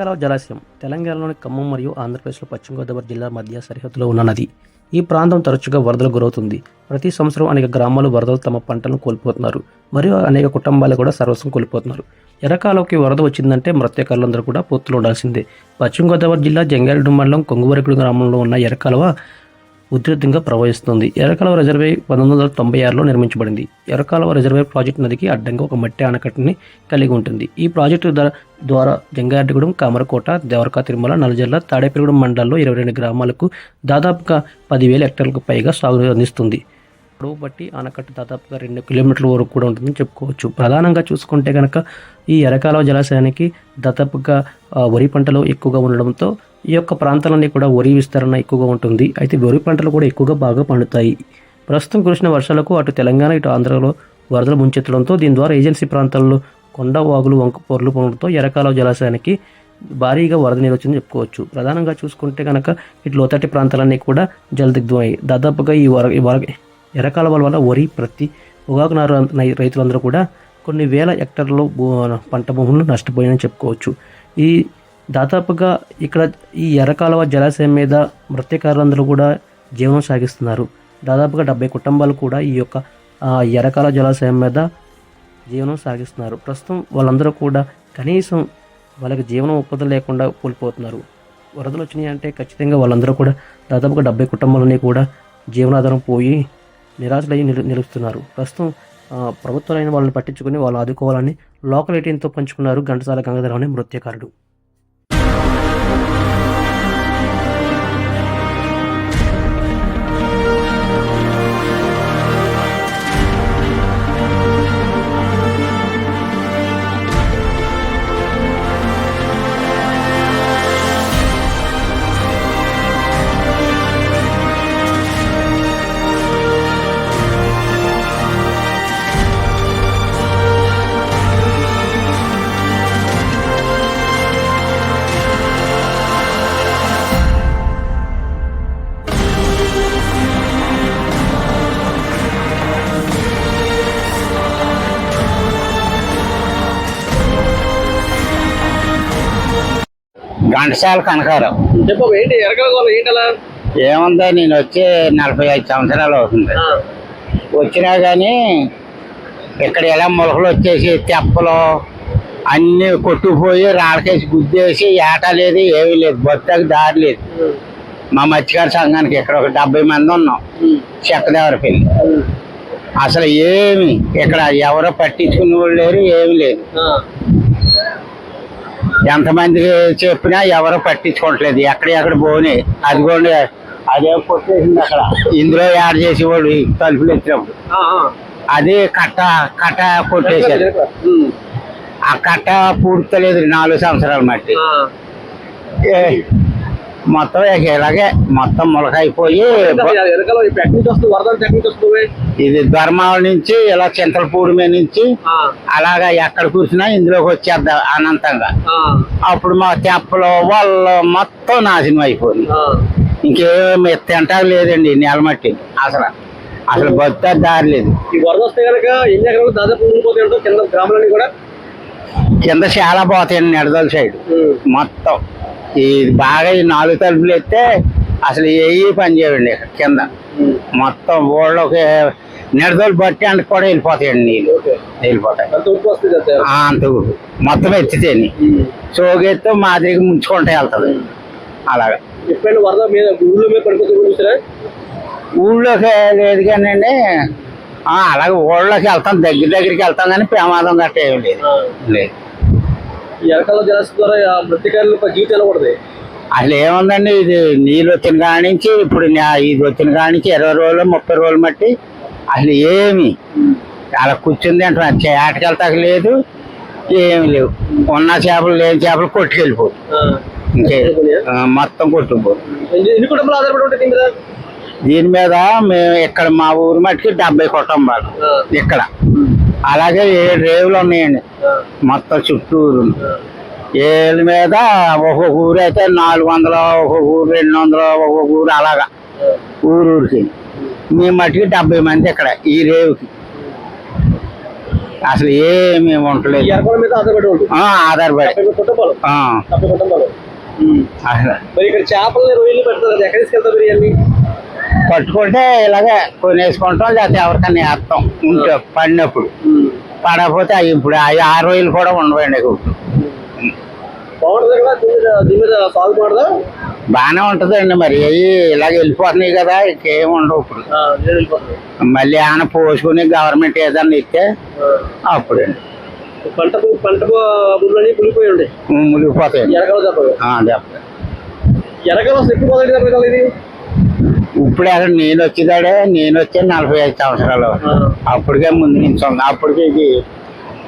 ఎర్రకాలువ జలాశయం తెలంగాణలోని ఖమ్మం మరియు ఆంధ్రప్రదేశ్లో పశ్చిమ గోదావరి జిల్లా మధ్య సరిహద్దులో ఉన్న నది. ఈ ప్రాంతం తరచుగా వరదలు గురవుతుంది. ప్రతి సంవత్సరం అనేక గ్రామాలు వరదలు తమ పంటలను కోల్పోతున్నారు. మరియు అనేక కుటుంబాలు కూడా సర్వస్వం కోల్పోతున్నారు. ఎరకాలకి వరద వచ్చిందంటే మృత్యకారులందరూ కూడా పొత్తులు ఉండాల్సిందే. పశ్చిమ గోదావరి జిల్లా జంగారెడ్డి మండలం కొంగువరకుడు గ్రామంలో ఉన్న ఎర్రకాలువ ఉధృతంగా ప్రవహిస్తుంది. ఎర్రకాలువ రిజర్వే పంతొమ్మిది వందల తొంభై ఆరులో నిర్మించబడింది. ఎర్రకాలువ రిజర్వే ప్రాజెక్టు నదికి అడ్డంగా ఒక మట్టి ఆనకట్టుని కలిగి ఉంటుంది. ఈ ప్రాజెక్టు ద్వారా జంగారెడ్డిగూడెం కామరకోట దేవరకా తిరుమల నల్లజల్ల తాడేపల్లిగూడెం మండలాల్లో ఇరవై రెండు గ్రామాలకు దాదాపుగా పదివేల హెక్టార్లకు పైగా సాగు అందిస్తుంది. పొడవు బట్టి ఆనకట్ట దాదాపుగా రెండు కిలోమీటర్ల వరకు కూడా ఉంటుందని చెప్పుకోవచ్చు. ప్రధానంగా చూసుకుంటే కనుక ఈ ఎరకాలువ జలాశయానికి దాదాపుగా వరి పంటలు ఎక్కువగా ఉండడంతో ఈ యొక్క ప్రాంతాలన్నీ కూడా వరి విస్తరణ ఎక్కువగా ఉంటుంది. అయితే వరి పంటలు కూడా ఎక్కువగా బాగా పండుతాయి. ప్రస్తుతం కురిసిన వర్షాలకు అటు తెలంగాణ ఇటు ఆంధ్రలో వరదలు ముంచెత్తడంతో దీని ద్వారా ఏజెన్సీ ప్రాంతాల్లో కొండ వాగులు వంక పొరలు పొందడంతో ఎరకాల జలాశయానికి భారీగా వరద నీరు వచ్చిందని చెప్పుకోవచ్చు. ప్రధానంగా చూసుకుంటే కనుక ఇటు లోతటి ప్రాంతాలన్నీ కూడా జలదిగ్ధమయ్యాయి దాదాపుగా ఈ వర వర ఎర్రకాలువల వల్ల వరి ప్రతి పొగాకు నారు రైతులందరూ కూడా కొన్ని వేల హెక్టార్లు భూ- పంట భూములు నష్టపోయాయని చెప్పుకోవచ్చు. ఈ దాదాపుగా ఇక్కడ ఈ ఎర్రకాలువ జలాశయం మీద మృత్యకారులందరూ కూడా జీవనం సాగిస్తున్నారు. దాదాపుగా డెబ్బై కుటుంబాలు కూడా ఈ యొక్క ఎర్రకాల జలాశయం మీద జీవనం సాగిస్తున్నారు. ప్రస్తుతం వాళ్ళందరూ కూడా కనీసం వాళ్ళకి జీవనం ఉపాధి లేకుండా కోల్పోతున్నారు. వరదలు వచ్చినాయి అంటే ఖచ్చితంగా వాళ్ళందరూ కూడా దాదాపుగా డెబ్బై కుటుంబాలని కూడా జీవనాధారం పోయి నిరాశలయ్యి నిలు నిలుస్తున్నారు. ప్రస్తుతం ప్రభుత్వాలైన వాళ్ళని పట్టించుకుని వాళ్ళు ఆదుకోవాలని లోకల్ ఎయిటీన్తో పంచుకున్నారు ఘంటసాల గంగాధరం అనే మృత్యకారుడు ఘంటసాల కనకారం. ఏముందో నేను వచ్చి నలభై ఐదు సంవత్సరాలు అవుతుంది. వచ్చినా కానీ ఇక్కడ ఎలా మొలకలు వచ్చేసి తెప్పలు అన్ని కొట్టుకుపోయి రాళ్ళకేసి గుద్దేసి ఏట లేదు ఏమీ లేదు. బొత్తకు దారి లేదు. మా మత్స్యకార సంఘానికి ఇక్కడ ఒక డెబ్బై మంది ఉన్నాం. చెక్కదేవరపల్లి. అసలు ఏమి ఇక్కడ ఎవరో పట్టించుకునే వాళ్ళు లేరు ఏమి లేదు. ఎంతమంది చెప్పినా ఎవరో పట్టించుకోవట్లేదు. ఎక్కడెక్కడ పోని అదిగోండి అదే కొట్టేసింది అక్కడ. ఇందులో యాడ్ చేసేవాడు తలుపులు ఎత్తినప్పుడు అది కట్ట కట్ట కొట్టేశారు. ఆ కట్ట పూర్తలేదు నాలుగు సంవత్సరాలు మట్టి. ఏ, మొత్తం ఇక ఇలాగే మొత్తం నుంచి వస్తుంది ఇది ధర్మాల నుంచి ఇలా చింతలపూడి మీద నుంచి అలాగా ఎక్కడ కూర్చున్నా ఇందులోకి వచ్చేద్దాం అనంతంగా. అప్పుడు మా తెప్పలు వాళ్ళు మొత్తం నాశనం అయిపోయింది. ఇంకేమి తింటా లేదండి నేల మట్టి. అసలు అసలు బతుక దారి లేదు. ఈ వరద వస్తే కనుక ఎన్ని ఎకరాలు దాదాపు కింద గ్రామాలన్నీ కూడా కింద చాలా పోతాయండి నెడదల సైడ్. మొత్తం. ఈ బాగా ఈ నాలుగు తలుపులు ఎత్తే అసలు ఏ పని చేయండి కింద. మొత్తం ఊళ్ళోకి నెడదోలు బట్టి అంట కూడా వెళ్ళిపోతాయండి నీళ్ళు. వెళ్ళిపోతాయి. అంత అంతే. అంత. మొత్తం ఎత్తితేని. సోగెత్తు మా దగ్గర ముంచుకుంటే వెళ్తుంది. అలాగా. ఎప్పుడైనా వరద మీద ఊళ్ళో పడిపోతే ఊళ్ళోకి లేదు కానండి అలాగే ఊళ్ళోకి వెళ్తాం దగ్గర దగ్గరికి వెళ్తాం కానీ ప్రమాదం గట్ట ఏమి లేదు. లేదు. ఈ ఎరకల జలాశయం ద్వారా మృతికారుల జీవితం ఉండదు అసలు ఏముందండి ఇది నీళ్ళు వచ్చిన కాడి నుంచి ఇప్పుడు ఇది వచ్చిన కాడి నుంచి ఇరవై రోజులు ముప్పై రోజులు మట్టి అసలు ఏమి. అలా కూర్చుంది అంటే ఏటకెళ్తాక లేదు ఏమి లేవు. ఉన్న చేపలు లేని చేపలు కొట్టుకెళ్ళిపోవు ఇంకే మొత్తం కొట్టుకుపోవు ఎన్ని ఎన్ని కుటుంబాలు ఆధారపడి ఉంటాయి దీని మీద మేము ఇక్కడ మా ఊరు మట్టికి డెబ్బై కుటుంబాలు ఇక్కడ. అలాగే ఏడు రేవులు ఉన్నాయండి. మొత్తం చుట్టూరు. ఏళ్ళ మీద ఒక్కొక్క ఊరు అయితే నాలుగు వందలు ఒక్కొక్క ఊరు రెండు వందలు ఒక్కొక్క ఊరు అలాగా. ఊరు ఊరికి. మీ మట్టికి డెబ్బై మంది ఇక్కడ ఈ రేవుకి. అసలు ఏమి ఉండలేదు. ఆధారపడి అసలు మరి ఇక్కడ చేపలని రొయ్యలు పెడతారు పట్టుకుంటే ఇలాగే కొనేసుకుంటాం లేకపోతే ఎవరికైనా వేస్తాం. ఉంటే పడినప్పుడు. పడకపోతే అవి ఇప్పుడు అవి ఆ రోజులు కూడా ఉండవండి బాగానే ఉంటుందండి మరి. అవి ఇలాగ వెళ్ళిపోతున్నాయి కదా ఇంకేం ఉండవు ఇప్పుడు. మళ్ళీ ఆయన పోసుకుని గవర్నమెంట్ ఏదన్నా ఇస్తే అప్పుడండి పంట పంట చెప్పండి. ఎరకాలు అసలు ఎక్కువ ఇప్పుడు అక్కడ నేను వచ్చేదాడే నేను వచ్చే నలభై ఐదు సంవత్సరాలు. అప్పటికే ముందు నుంచి ఉంది అప్పటికే ఇది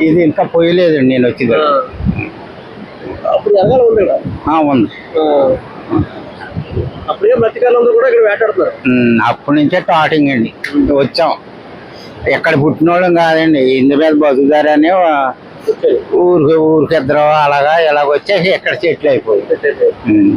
ఇది ఇంకా పోయలేదండి నేను వచ్చేదాడు అప్పుడు ఉంది ఇక్కడ ఆ, ఉంది. అప్పుడే కూడా ఇక్కడ వేటాడుతున్నారు. ఉమ్, అప్పటి నుంచే టాటింగ్ అండి. వచ్చాం. ఎక్కడ పుట్టిన వాళ్ళం కాదండి. ఇందు మీద బతుకుదారని ఊరికి ఊరికి ఇద్దరు అలాగా ఇలాగ వచ్చేసి ఎక్కడ సెటిల్ అయిపోయి వచ్చేది. ఉమ్.